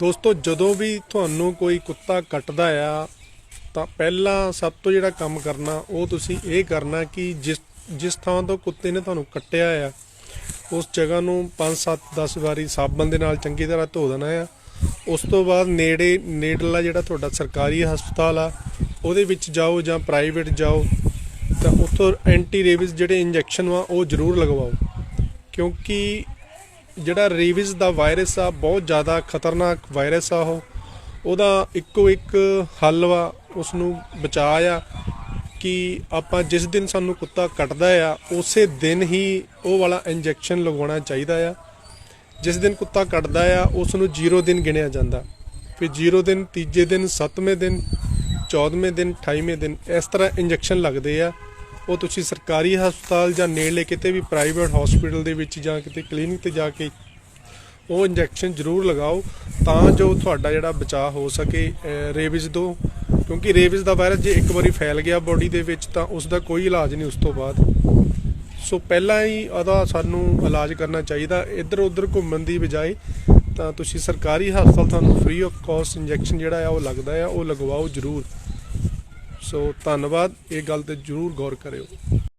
ਦੋਸਤੋ, ਜਦੋਂ ਵੀ ਤੁਹਾਨੂੰ ਕੋਈ ਕੁੱਤਾ ਕੱਟਦਾ ਆ, ਤਾਂ ਪਹਿਲਾਂ ਸਭ ਤੋਂ ਜਿਹੜਾ ਕੰਮ ਕਰਨਾ, ਉਹ ਤੁਸੀਂ ਇਹ ਕਰਨਾ ਕਿ ਜਿਸ ਜਿਸ ਥਾਂ ਤੋਂ ਕੁੱਤੇ ਨੇ ਤੁਹਾਨੂੰ ਕੱਟਿਆ ਆ, ਉਸ ਜਗ੍ਹਾ ਨੂੰ 5 7 10 ਵਾਰੀ ਸਾਬਣ ਦੇ ਨਾਲ ਚੰਗੀ ਤਰ੍ਹਾਂ ਧੋ ਦੇਣਾ ਆ। ਉਸ ਤੋਂ ਬਾਅਦ ਨੇੜੇ, ਨੇੜਲਾ ਜਿਹੜਾ ਤੁਹਾਡਾ ਸਰਕਾਰੀ ਹਸਪਤਾਲ ਆ, ਉਹਦੇ ਵਿੱਚ ਜਾਓ ਜਾਂ ਪ੍ਰਾਈਵੇਟ ਜਾਓ, ਤਾਂ ਉੱਥੋਂ ਐਂਟੀ ਰੇਬਿਸ ਜਿਹੜੇ ਇੰਜੈਕਸ਼ਨ ਆ ਉਹ ਜ਼ਰੂਰ ਲਗਵਾਓ। ਕਿਉਂਕਿ ਜਿਹੜਾ ਰੇਬਿਸ ਦਾ ਵਾਇਰਸ ਆ, ਬਹੁਤ ਜ਼ਿਆਦਾ ਖਤਰਨਾਕ ਵਾਇਰਸ ਆ ਉਹ। ਉਹਦਾ ਇੱਕੋ ਇੱਕ ਹੱਲ ਵਾ ਉਸ ਨੂੰ ਬਚਾ ਆ ਕਿ ਆਪਾਂ ਜਿਸ ਦਿਨ ਸਾਨੂੰ ਕੁੱਤਾ ਕੱਟਦਾ ਆ, ਉਸੇ ਦਿਨ ਹੀ ਉਹ ਵਾਲਾ ਇੰਜੈਕਸ਼ਨ ਲਗਾਉਣਾ ਚਾਹੀਦਾ ਆ। ਜਿਸ ਦਿਨ ਕੁੱਤਾ ਕੱਟਦਾ ਆ ਉਸ ਨੂੰ 0 ਦਿਨ ਗਿਣਿਆ ਜਾਂਦਾ। ਫਿਰ 0 ਦਿਨ, ਤੀਜੇ ਦਿਨ 7ਵੇਂ ਦਿਨ 14ਵੇਂ ਦਿਨ 28ਵੇਂ ਦਿਨ, ਇਸ ਤਰ੍ਹਾਂ ਇੰਜੈਕਸ਼ਨ ਲੱਗਦੇ ਆ। ਉਹ ਤੁਸੀਂ ਸਰਕਾਰੀ ਹਸਪਤਾਲ ਜਾਂ ਨੇੜਲੇ ਕਿਤੇ ਵੀ ਪ੍ਰਾਈਵੇਟ ਹਸਪੀਟਲ ਦੇ ਵਿੱਚ ਜਾਂ ਕਿਤੇ ਕਲੀਨਿਕ ਤੇ ਜਾ ਕੇ ਉਹ ਇੰਜੈਕਸ਼ਨ ਜ਼ਰੂਰ ਲਗਾਓ ਤਾਂ ਜੋ ਤੁਹਾਡਾ ਜਿਹੜਾ ਬਚਾਅ ਹੋ ਸਕੇ ਰੇਬਿਜ਼ ਤੋਂ। ਕਿਉਂਕਿ ਰੇਬਿਸ ਦਾ ਵਾਇਰਸ ਜੇ ਇੱਕ ਵਾਰੀ ਫੈਲ ਗਿਆ ਬੋਡੀ ਦੇ ਵਿੱਚ ਤਾਂ ਉਸ ਦਾ ਕੋਈ ਇਲਾਜ ਨਹੀਂ ਉਸ ਤੋਂ ਬਾਅਦ। ਸੋ ਪਹਿਲਾਂ ਹੀ ਉਹਦਾ ਸਾਨੂੰ ਇਲਾਜ ਕਰਨਾ ਚਾਹੀਦਾ। ਇੱਧਰ ਉੱਧਰ ਘੁੰਮਣ ਦੀ ਬਜਾਏ ਤਾਂ ਤੁਸੀਂ ਸਰਕਾਰੀ ਹਸਪਤਾਲ ਤੁਹਾਨੂੰ ਫ੍ਰੀ ਆਫ ਕਾਸਟ ਇੰਜੈਕਸ਼ਨ ਜਿਹੜਾ ਆ ਉਹ ਲੱਗਦਾ ਆ, ਉਹ ਲਗਵਾਓ ਜ਼ਰੂਰ। ਸੋ ਧੰਨਵਾਦ ਇਹ ਗੱਲ ਤੇ ਜ਼ਰੂਰ ਗੌਰ ਕਰਿਓ।